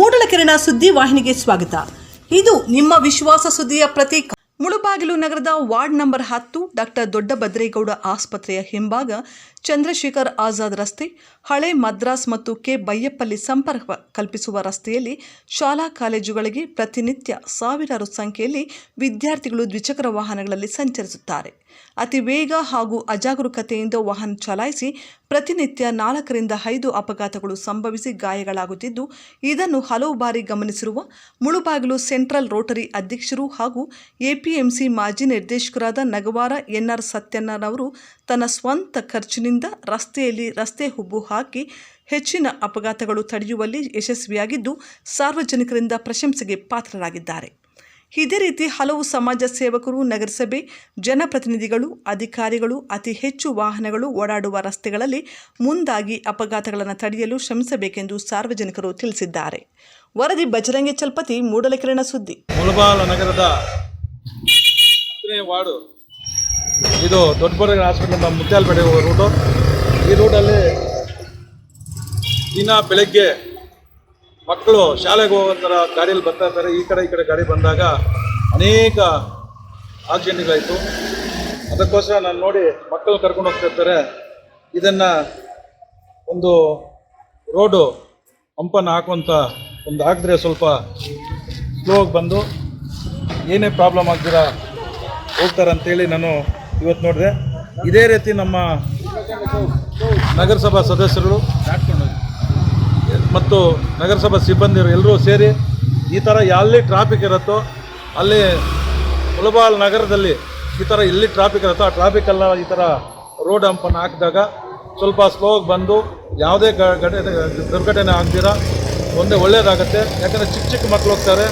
ಮೂಡಲಕೆರೆನ ಸುದ್ದಿ ವಾಹಿನಿಗೆ ಸ್ವಾಗತ. ಇದು ನಿಮ್ಮ ವಿಶ್ವಾಸ ಸುದ್ದಿಯ ಪ್ರತೀಕ. ಮುಳುಬಾಗಿಲು ನಗರದ ವಾರ್ಡ್ ನಂಬರ್ ಹತ್ತು ಡಾಕ್ಟರ್ ದೊಡ್ಡಭದ್ರೇಗೌಡ ಆಸ್ಪತ್ರೆಯ ಹಿಂಭಾಗ ಚಂದ್ರಶೇಖರ್ ಆಜಾದ್ ರಸ್ತೆ, ಹಳೆ ಮದ್ರಾಸ್ ಮತ್ತು ಕೆ. ಬೈಯಪ್ಪಲ್ಲಿ ಸಂಪರ್ಕ ಕಲ್ಪಿಸುವ ರಸ್ತೆಯಲ್ಲಿ ಶಾಲಾ ಕಾಲೇಜುಗಳಿಗೆ ಪ್ರತಿನಿತ್ಯ ಸಾವಿರಾರು ಸಂಖ್ಯೆಯಲ್ಲಿ ವಿದ್ಯಾರ್ಥಿಗಳು ದ್ವಿಚಕ್ರ ವಾಹನಗಳಲ್ಲಿ ಸಂಚರಿಸುತ್ತಾರೆ. ಅತಿ ವೇಗ ಹಾಗೂ ಅಜಾಗರೂಕತೆಯಿಂದ ವಾಹನ ಚಲಾಯಿಸಿ ಪ್ರತಿನಿತ್ಯ ನಾಲ್ಕರಿಂದ ಐದು ಅಪಘಾತಗಳು ಸಂಭವಿಸಿ ಗಾಯಗಳಾಗುತ್ತಿದ್ದು, ಇದನ್ನು ಹಲವು ಬಾರಿ ಗಮನಿಸಿರುವ ಮುಳುಬಾಗಿಲು ಸೆಂಟ್ರಲ್ ರೋಟರಿ ಅಧ್ಯಕ್ಷರು ಹಾಗೂ ಎಪಿಎಂಸಿ ಮಾಜಿ ನಿರ್ದೇಶಕರಾದ ನಗವಾರ ಎನ್ಆರ್ ಸತ್ಯಣ್ಣನವರು ತನ್ನ ಸ್ವಂತ ಖರ್ಚಿನಿಂದ ರಸ್ತೆಯಲ್ಲಿ ರಸ್ತೆ ಹುಬ್ಬು ಹಾಕಿ ಹೆಚ್ಚಿನ ಅಪಘಾತಗಳು ತಡೆಯುವಲ್ಲಿ ಯಶಸ್ವಿಯಾಗಿದ್ದು, ಸಾರ್ವಜನಿಕರಿಂದ ಪ್ರಶಂಸೆಗೆ ಪಾತ್ರರಾಗಿದ್ದಾರೆ. ಇದೇ ರೀತಿ ಹಲವು ಸಮಾಜ ಸೇವಕರು, ನಗರಸಭೆ, ಜನಪ್ರತಿನಿಧಿಗಳು, ಅಧಿಕಾರಿಗಳು, ಅತಿ ಹೆಚ್ಚು ವಾಹನಗಳು ಓಡಾಡುವ ರಸ್ತೆಗಳಲ್ಲಿ ಮುಂದಾಗಿ ಅಪಘಾತಗಳನ್ನು ತಡೆಯಲು ಶ್ರಮಿಸಬೇಕೆಂದು ಸಾರ್ವಜನಿಕರು ತಿಳಿಸಿದ್ದಾರೆ. ವರದಿ ಬಜರಂಗಿ ಚಲ್ಪತಿ ಮೂಡಲಕಿರಣ ಸುದ್ದಿ. ಮುಳಬಾಲ ನಗರದ ವಾರ್ಡು, ಇದು ದೊಡ್ಡ ಹಾಸ್ಪಿಟಲ್ ಮುತ್ಯಾಲ್ಪೇಟೆ ರೂಟು ಈ ರೂಟಲ್ಲಿ ದಿನ ಬೆಳಗ್ಗೆ ಮಕ್ಕಳು ಶಾಲೆಗೆ ಹೋಗೋಂಥರ ಗಾಡಿಯಲ್ಲಿ ಬರ್ತಾ ಇರ್ತಾರೆ, ಈ ಕಡೆ ಈ ಕಡೆ ಗಾಡಿ ಬಂದಾಗ ಅನೇಕ ಆಕ್ಸಿಡೆಂಟ್ಗಳಾಯಿತು ಅದಕ್ಕೋಸ್ಕರ ನಾನು ನೋಡಿ ಮಕ್ಕಳು ಕರ್ಕೊಂಡು ಹೋಗ್ತಾ ಇರ್ತಾರೆ. ಇದನ್ನು ಒಂದು ರೋಡು ಹಂಪನ್ನು ಹಾಕುವಂಥ ಒಂದು ಹಾಕಿದ್ರೆ ಸ್ವಲ್ಪ ಸ್ಲೋ ಆಗಿ ಬಂದು ಏನೇ ಪ್ರಾಬ್ಲಮ್ ಆಗ್ತೀರಾ ಹೋಗ್ತಾರೆ ಅಂತೇಳಿ ನಾನು ಇವತ್ತು ನೋಡಿದೆ. ಇದೇ ರೀತಿ ನಮ್ಮ ನಗರಸಭಾ ಸದಸ್ಯರು ಮತ್ತು ನಗರಸಭಾ ಸಿಬ್ಬಂದಿರು ಎಲ್ಲರೂ ಸೇರಿ ಈ ಥರ ಎಲ್ಲಿ ಟ್ರಾಫಿಕ್ ಇರುತ್ತೋ ಅಲ್ಲಿ ಮುಳಬಾಲ್ ನಗರದಲ್ಲಿ ಈ ಥರ ಎಲ್ಲಿ ಟ್ರಾಫಿಕ್ ಇರುತ್ತೋ ಆ ಟ್ರಾಫಿಕ್ಕೆಲ್ಲ ಈ ಥರ ರೋಡ್ ಹಂಪನ್ನು ಹಾಕಿದಾಗ ಸ್ವಲ್ಪ ಸ್ಲೋಗೆ ಬಂದು ಯಾವುದೇ ಘಟನೆ, ದುರ್ಘಟನೆ ಆಗ್ದಿರ, ಒಂದೇ ಒಳ್ಳೇದಾಗುತ್ತೆ. ಯಾಕಂದರೆ ಚಿಕ್ಕ ಚಿಕ್ಕ ಮಕ್ಕಳು ಹೋಗ್ತಾರೆ.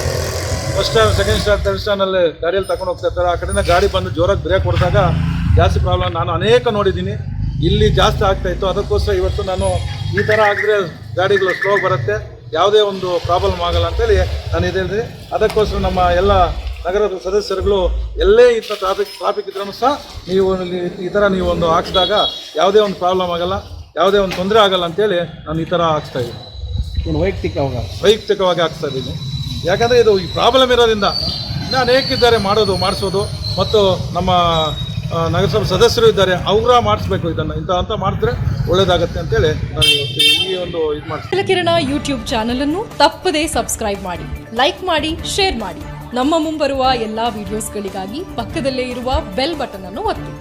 First stand second stand third ಸ್ಟ್ಯಾಂಡಲ್ಲಿ ಗಾಡಿಯಲ್ಲಿ ತಗೊಂಡು ಹೋಗ್ತಾ ಇರ್ತಾರೆ. ಆ ಕಡೆಯಿಂದ ಗಾಡಿ ಬಂದು ಜೋರಾಗಿ ಬ್ರೇಕ್ ಹೊಡೆದಾಗ ಜಾಸ್ತಿ ಪ್ರಾಬ್ಲಮ್ ನಾನು ಅನೇಕ ನೋಡಿದ್ದೀನಿ. ಇಲ್ಲಿ ಜಾಸ್ತಿ ಆಗ್ತಾಯಿತ್ತು ಅದಕ್ಕೋಸ್ಕರ ಇವತ್ತು ನಾನು ಈ ಥರ ಆಗಿದ್ರೆ ಗಾಡಿಗಳು ಸ್ಲೋ ಬರುತ್ತೆ. ಯಾವುದೇ ಒಂದು ಪ್ರಾಬ್ಲಮ್ ಆಗಲ್ಲ ಅಂತೇಳಿ ನಾನು ಇದೆ ಅದಕ್ಕೋಸ್ಕರ ನಮ್ಮ ಎಲ್ಲ ನಗರದ ಸದಸ್ಯರುಗಳು ಎಲ್ಲೇ ಇಂಥ ಟ್ರಾಫಿಕ್ ಟ್ರಾಫಿಕ್ ಇದ್ರೂ ಸಹ ನೀವು ಈ ಥರ ನೀವು ಒಂದು ಹಾಕ್ಸಿದಾಗ ಯಾವುದೇ ಒಂದು ಪ್ರಾಬ್ಲಮ್ ಆಗಲ್ಲ ಯಾವುದೇ ಒಂದು ತೊಂದರೆ ಆಗಲ್ಲ ಅಂತೇಳಿ ನಾನು ಈ ಥರ ಹಾಕ್ಸ್ತಾ ಇದ್ದೀನಿ. ವೈಯಕ್ತಿಕವಾಗಿ ವೈಯಕ್ತಿಕವಾಗಿ ಹಾಕ್ಸ್ತಾ ಇದ್ದೀನಿ. ಯಾಕಂದರೆ ಇದು ಈ ಪ್ರಾಬ್ಲಮ್ ಇರೋದ್ರಿಂದ ಇನ್ನೂ ಅನೇಕಿದ್ದಾರೆ ಮಾಡೋದು ಮಾಡಿಸೋದು. ಮತ್ತು ನಮ್ಮ ನಗರಸಭೆ ಸದಸ್ಯರು ಇದ್ದಾರೆ, ಅವರ ಮಾಡಿಸ್ಬೇಕು ಇದನ್ನು. ಇಂಥ ಅಂತ ಮಾಡಿದ್ರೆ ಒಳ್ಳೇದಾಗತ್ತೆ ಅಂತೇಳಿ ನಾನು ಈ ಒಂದು ಇದು ಮಾಡ್ತೀನಿ ಕಿರಣ ಯೂಟ್ಯೂಬ್ ಚಾನಲ್ ಅನ್ನು ತಪ್ಪದೇ ಸಬ್ಸ್ಕ್ರೈಬ್ ಮಾಡಿ ಲೈಕ್ ಮಾಡಿ ಶೇರ್ ಮಾಡಿ. ನಮ್ಮ ಮುಂಬರುವ ಎಲ್ಲಾ ವಿಡಿಯೋಸ್ಗಳಿಗಾಗಿ ಪಕ್ಕದಲ್ಲೇ ಇರುವ ಬೆಲ್ ಬಟನ್ ಅನ್ನು ಒತ್ತಿ.